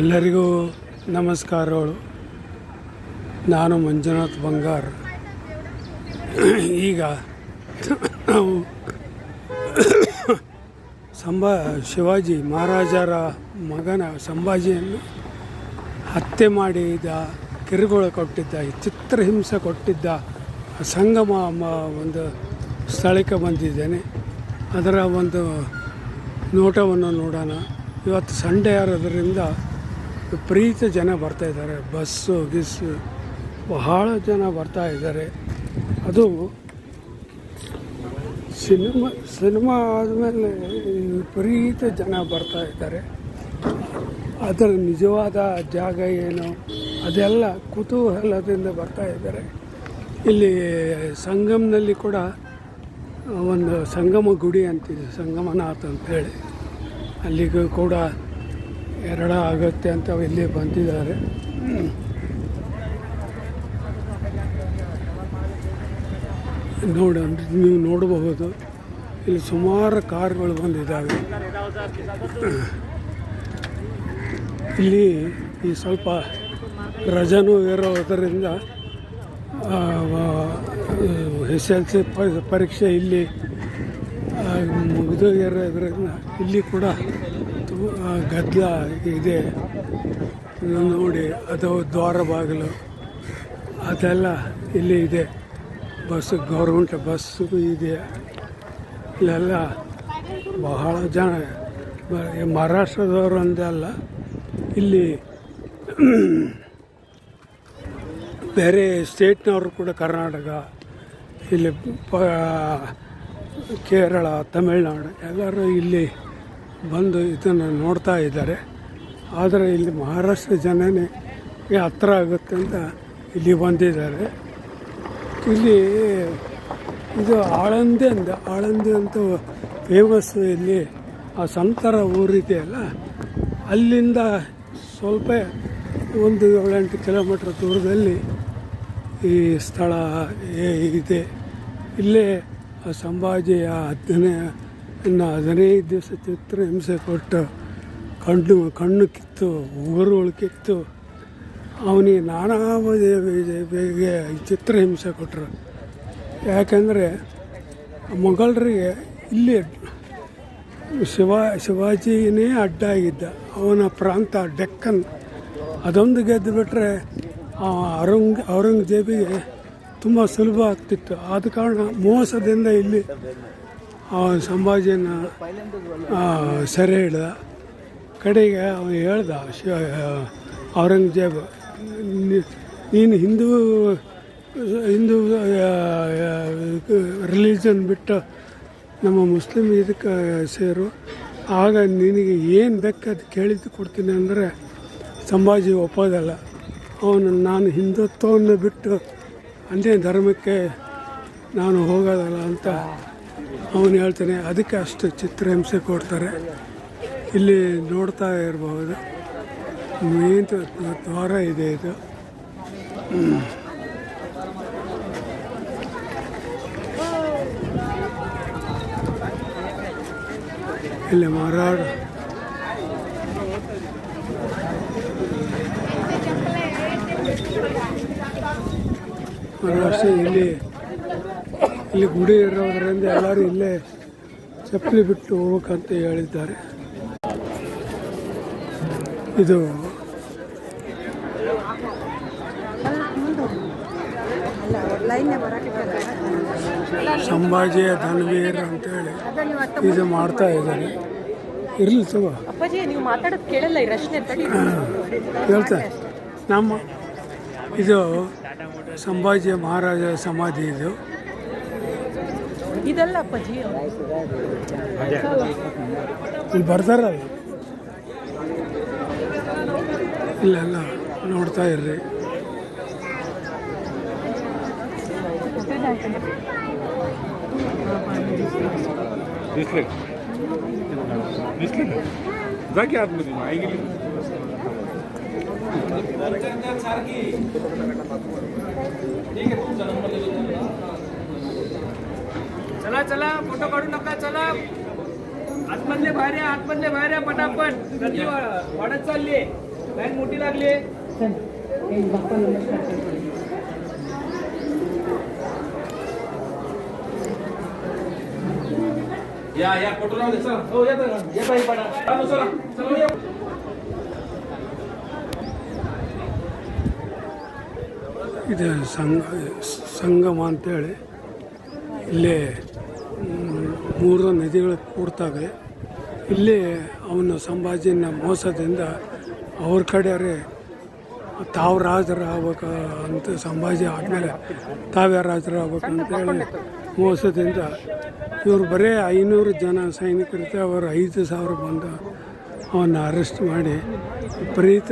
ಎಲ್ಲರಿಗೂ ನಮಸ್ಕಾರಗಳು. ನಾನು ಮಂಜುನಾಥ್ ಬಂಗಾರ್. ಈಗ ನಾವು ಸಂಭಾ ಶಿವಾಜಿ ಮಹಾರಾಜರ ಮಗನ ಸಂಭಾಜಿಯನ್ನು ಹತ್ಯೆ ಮಾಡಿದ ಕಿರುಗುಳ ಕೊಟ್ಟಿದ್ದ ಚಿತ್ರಹಿಂಸೆ ಕೊಟ್ಟಿದ್ದ ಸಂಗಮ ಒಂದು ಸ್ಥಳಕ್ಕೆ ಬಂದಿದ್ದೇನೆ. ಅದರ ಒಂದು ನೋಟವನ್ನು ನೋಡೋಣ. ಇವತ್ತು ಸಂಡೇ ಆರೋದ್ರಿಂದ ವಿಪರೀತ ಜನ ಬರ್ತಾ ಇದ್ದಾರೆ. ಬಸ್ಸು, ಗಿಸ್ಸು, ಬಹಳ ಜನ ಬರ್ತಾ ಇದ್ದಾರೆ. ಅದು ಸಿನಿಮಾ ಸಿನಿಮಾ ಆದಮೇಲೆ ವಿಪರೀತ ಜನ ಬರ್ತಾ ಇದ್ದಾರೆ. ಅದರ ನಿಜವಾದ ಜಾಗ ಏನು? ಅದೆಲ್ಲ ಕುತೂಹಲದಿಂದ ಬರ್ತಾ ಇದ್ದಾರೆ. ಇಲ್ಲಿ ಸಂಗಮದಲ್ಲಿ ಕೂಡ ಒಂದು ಸಂಗಮ ಗುಡಿ ಅಂತಿದೆ, ಸಂಗಮನಾಥ್ ಅಂತೇಳಿ ಅಲ್ಲಿಗೂ ಕೂಡ ಎರಡ ಆಗುತ್ತೆ ಅಂತ ಇಲ್ಲಿ ಬಂದಿದ್ದಾರೆ. ನೋಡಿ ನೀವು ನೋಡಬಹುದು, ಇಲ್ಲಿ ಸುಮಾರು ಕಾರ್ಗಳು ಬಂದಿದ್ದಾವೆ. ಇಲ್ಲಿ ಈ ಸ್ವಲ್ಪ ರಜನೂ ಇರೋದರಿಂದ ಎಸ್ ಎಲ್ ಸಿ ಪರೀಕ್ಷೆ ಇಲ್ಲಿ ಮುಗಿದು ಇರೋದ್ರಿಂದ ಇಲ್ಲಿ ಕೂಡ ಗದ್ದಲ ಇದೆ. ನೋಡಿ ಅಥವಾ ದ್ವಾರ ಬಾಗಿಲು. ಅದೆಲ್ಲ ಇಲ್ಲಿ ಇದೆ. ಬಸ್, ಗೌರ್ಮೆಂಟ್ ಬಸ್ಸು ಇದೆ. ಇಲ್ಲೆಲ್ಲ ಬಹಳ ಜನ ಮಹಾರಾಷ್ಟ್ರದವರು ಅಂದೇ ಅಲ್ಲ. ಇಲ್ಲಿ ಬೇರೆ ಸ್ಟೇಟ್ನವರು ಕೂಡ ಕರ್ನಾಟಕ, ಇಲ್ಲಿ ಕೇರಳ, ತಮಿಳ್ನಾಡು ಎಲ್ಲರೂ ಇಲ್ಲಿ ಬಂದು ಇದನ್ನು ನೋಡ್ತಾ ಇದ್ದಾರೆ. ಆದರೆ ಇಲ್ಲಿ ಮಹಾರಾಷ್ಟ್ರ ಜನನೇ ಹತ್ರ ಆಗುತ್ತೆ ಅಂತ ಇಲ್ಲಿ ಬಂದಿದ್ದಾರೆ. ಇಲ್ಲಿ ಇದು ಆಳಂದಿ ಅಂದ, ಆಳಂದಿ ಅಂತ ಫೇಮಸ್ ಇಲ್ಲಿ ಆ ಸಂತರ ಊರಿದೆಯಲ್ಲ, ಅಲ್ಲಿಂದ ಸ್ವಲ್ಪ ಒಂದು ಏಳೆಂಟು ಕಿಲೋಮೀಟ್ರ್ ದೂರದಲ್ಲಿ ಈ ಸ್ಥಳ ಇದೆ. ಇಲ್ಲೇ ಸಂಭಾಜಿಯ ಹದಿನೇ ಇನ್ನು ಹದಿನೈದು ದಿವಸ ಚಿತ್ರಹಿಂಸೆ ಕೊಟ್ಟು ಕಣ್ಣು ಕಣ್ಣು ಕಿತ್ತು ಉಗುರು ಕಿತ್ತು, ಅವನಿಗೆ ನಾನಾ ದೇವಿಗೆ ಚಿತ್ರ ಹಿಂಸೆ ಕೊಟ್ಟರು ಯಾಕಂದರೆ ಮೊಘಲರಿಗೆ ಇಲ್ಲಿ ಶಿವ, ಶಿವಾಜಿನೇ ಅಡ್ಡ ಆಗಿದ್ದ ಅವನ ಪ್ರಾಂತ ಡೆಕ್ಕನ್. ಅದೊಂದು ಗೆದ್ದು ಬಿಟ್ಟರೆ ಔರಂಗ್ ಔರಂಗಜೇಬಿಗೆ ತುಂಬ ಸುಲಭ ಆಗ್ತಿತ್ತು. ಆದ ಕಾರಣ ಮೋಸದಿಂದ ಇಲ್ಲಿ ಆ ಸಂಭಾಜಿನ ಸೆರೆ ಹಿಡ್ದ ಕಡೆಗೆ ಅವನು ಹೇಳ್ದ ಶಿವ ಔರಂಗಜೇಬ್ ನೀನು ಹಿಂದೂ ಹಿಂದೂ ರಿಲಿಜನ್ ಬಿಟ್ಟು ನಮ್ಮ ಮುಸ್ಲಿಮ್ ಇದಕ್ಕೆ ಸೇರು. ಆಗ ನಿನಗೆ ಏನು ಬೇಕಾದ ಕೇಳಿದ್ದು ಕೊಡ್ತೀನಿ ಅಂದರೆ ಸಂಭಾಜಿ ಒಪ್ಪೋದಲ್ಲ. ಅವನು, ನಾನು ಹಿಂದುತ್ವವನ್ನು ಬಿಟ್ಟು ಅಂದೇ ಧರ್ಮಕ್ಕೆ ನಾನು ಹೋಗೋದಲ್ಲ ಅಂತ ಅವನು ಹೇಳ್ತಾನೆ, ಅದಕ್ಕೆ ಅಷ್ಟು ಚಿತ್ರಹಿಂಸೆ ಕೊಡ್ತಾರೆ. ಇಲ್ಲಿ ನೋಡ್ತಾ ಇರಬಹುದು ಮೇನ್ ದ್ವಾರ ಇದೆ ಇದು. ಇಲ್ಲಿ ಮಾರಾಡ ಇಲ್ಲಿ ಇಲ್ಲಿ ಗುಡಿ ಇರೋದ್ರಿಂದ ಎಲ್ಲರೂ ಇಲ್ಲೇ ಚಪ್ಪಲಿ ಬಿಟ್ಟು ಹೋಗ್ಬೇಕಂತ ಹೇಳಿದ್ದಾರೆ. ಇದು ಸಂಭಾಜಿಯ ಧನ್ವೀರ್ ಅಂತೇಳಿ ಇದು ಮಾಡ್ತಾ ಇದ್ದಾರೆ. ಇರಲಿ ತಗೋ. ಅಪ್ಪಾಜಿ ನೀವು ಮಾತಾಡೋದು ಕೇಳಲ್ಲ ಈ ರಶ್ನೆ ತಡಿ. ಹೇಳ್ತಾರೆ ನಮ್ಮ ಇದು ಸಂಭಾಜಿಯ ಮಹಾರಾಜ ಸಮಾಧಿ ಇದು. ಇದಲ್ಲ ಅಪ್ಪಾಜಿ ಇಲ್ಲಿ ಬರ್ತಾರಲ್ಲ ಇಲ್ಲೆಲ್ಲ ನೋಡ್ತಾ ಇರ್ರಿ दिसले दिसले ना जा की आतमध्ये मग आई गेली चला चला फोटो काढू नका चला आतमधले बाहेर या आतमधले बाहेर या पटापट गर्दी वा- वाढत चालली लाईन मोठी लागली या या फोटो लावून दे चला हो या तर या बाई पडा चला चला चला या ಇದು ಸಂಗ ಸಂಗಮ ಅಂತೇಳಿ ಇಲ್ಲಿ ಮ್, ಮೂರು ನದಿಗಳು ಕೂಡ್ತವೆ ಇಲ್ಲಿ ಅವನು ಸಂಭಾಜಿನ ಮೋಸದಿಂದ ಅವ್ರ ಕಡೆಯವ್ರೆ ತಾವು ರಾಜರು ಆಗ್ಬೇಕು ಅಂತ ಸಂಭಾಜಿ ಆದಮೇಲೆ ತಾವೇ ರಾಜರು ಆಗ್ಬೇಕು ಅಂತೇಳಿ ಮೋಸದಿಂದ ಇವರು ಬರೀ ಐನೂರು ಜನ ಸೈನಿಕರಿದ್ದೆ ಅವರು ಐದು ಸಾವಿರ ಬಂದು ಅವನ್ನ ಅರೆಸ್ಟ್ ಮಾಡಿ ವಿಪರೀತ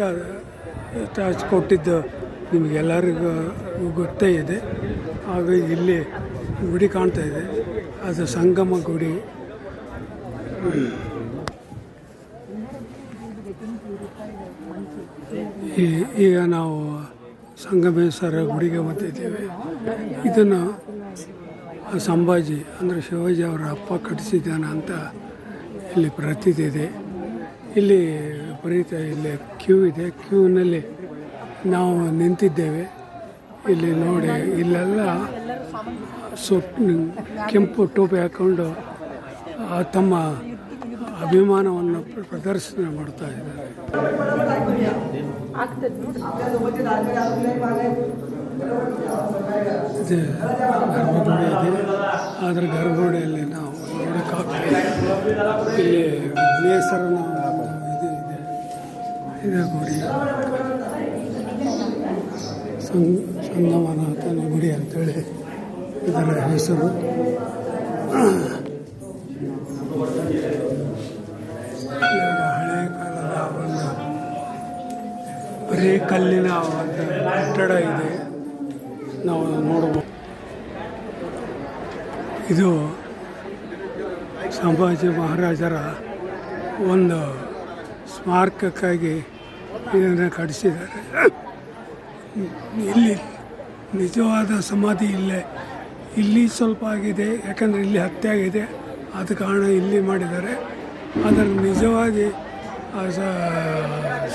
ಟಾಚ್ ಕೊಟ್ಟಿದ್ದು ನಿಮಗೆಲ್ಲರಿಗೂ ಗೊತ್ತೇ ಇದೆ. ಹಾಗಾಗಿ ಇಲ್ಲಿ ಗುಡಿ ಕಾಣ್ತಾ ಇದೆ. ಅದು ಸಂಗಮ ಗುಡಿ. ಈಗ ನಾವು ಸಂಗಮೇಶ್ವರ ಗುಡಿಗೆ ಬಂದಿದ್ದೇವೆ ಇದನ್ನು ಸಂಭಾಜಿ, ಅಂದರೆ ಶಿವಾಜಿ ಅವರ ಅಪ್ಪ ಕಟ್ಟಿಸಿದ್ದಾನೆ ಅಂತ ಇಲ್ಲಿ ಪ್ರತೀತಿ ಇದೆ. ಇಲ್ಲಿ ಪ್ರೀತ, ಇಲ್ಲಿ ಕ್ಯೂ ಇದೆ. ಕ್ಯೂನಲ್ಲಿ ನಾವು ನಿಂತಿದ್ದೇವೆ. ಇಲ್ಲಿ ನೋಡಿ, ಇಲ್ಲೆಲ್ಲ ಸೊಟ್ಟು ಕೆಂಪು ಟೋಪಿ ಹಾಕ್ಕೊಂಡು ತಮ್ಮ ಅಭಿಮಾನವನ್ನು ಪ್ರ- ಪ್ರದರ್ಶನ ಮಾಡ್ತಾ ಇದ್ದಾರೆ. ಇದು ಗರ್ಭಗುಡಿ ಇದೆ. ಆದರೆ ಗರ್ಭಗುಡಿಯಲ್ಲಿ ನಾವು ನೋಡೋಕ್ಕಾಗ್ತಿಲ್ಲ ಇಲ್ಲಿ ವಿಘ್ನೇಶ್ವರನ ಇದು ಇದೆ. ಇದೆ ಗುಡಿ. ಸಂಗ್, ಸಂಗಮನಾಥನ ಗುಡಿ ಅಂತೇಳಿ. ಇದರ ಹೆಸರು. ಹಳೆಯ ಹಳೆ ಕಾಲದ ಒಂದು ಬರೀ ಕಲ್ಲಿನ ಒಂದು ಕಟ್ಟಡ ಇದೆ. ನಾವು ನೋಡಬಹುದು ಇದು ಸಂಭಾಜಿ ಮಹಾರಾಜರ ಒಂದು ಸ್ಮಾರಕಕ್ಕಾಗಿ ಇದನ್ನು ಕಟ್ಟಿಸಿದ್ದಾರೆ. ಇಲ್ಲಿ ನಿಜವಾದ ಸಮಾಧಿ ಇಲ್ಲೇ ಇಲ್ಲಿ ಸ್ವಲ್ಪ ಆಗಿದೆ, ಯಾಕಂದರೆ ಇಲ್ಲಿ ಹತ್ಯೆ ಆಗಿದೆ. ಆದ ಕಾರಣ ಇಲ್ಲಿ ಮಾಡಿದ್ದಾರೆ. ಆದರೆ ನಿಜವಾಗಿ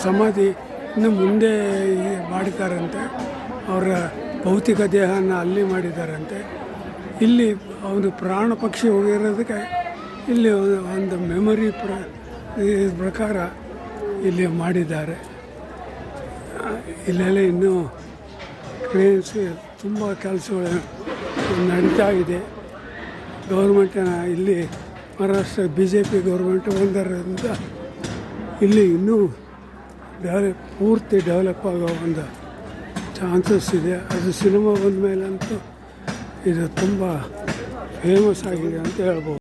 ಸಮಾಧಿ ಇನ್ನು ಮುಂದೆ ಮಾಡಿದ್ದಾರಂತೆ. ಅವರ ಭೌತಿಕ ದೇಹನ ಅಲ್ಲಿ ಮಾಡಿದ್ದಾರಂತೆ. ಇಲ್ಲಿ ಒಂದು ಪ್ರಾಣ ಪಕ್ಷಿ ಹೋಗಿರೋದಕ್ಕೆ ಇಲ್ಲಿ ಒಂದು- ಮೆಮೊರಿ ಪ್ರ ಪ್ರಕಾರ ಇಲ್ಲಿ ಮಾಡಿದ್ದಾರೆ. ಇಲ್ಲೆಲ್ಲ ಇನ್ನೂ ಕ್ರೇನ್ಸ್, ತುಂಬ ಕೆಲಸಗಳು ನಡೀತಾ ಇದೆ ಗೌರ್ಮೆಂಟಿನ ಇಲ್ಲಿ Maharashtra B J P government ಬಂದರಿಂದ ಇಲ್ಲಿ ಇನ್ನೂ ಡೆವಲಪ್ ಪೂರ್ತಿ ಡೆವಲಪ್ ಆಗೋ ಒಂದು ಚಾನ್ಸಸ್ ಇದೆ. ಅದು ಸಿನಿಮಾ ಬಂದ ಮೇಲಂತೂ ಇದು ತುಂಬ ಫೇಮಸ್ ಆಗಿದೆ ಅಂತ ಹೇಳ್ಬೋದು.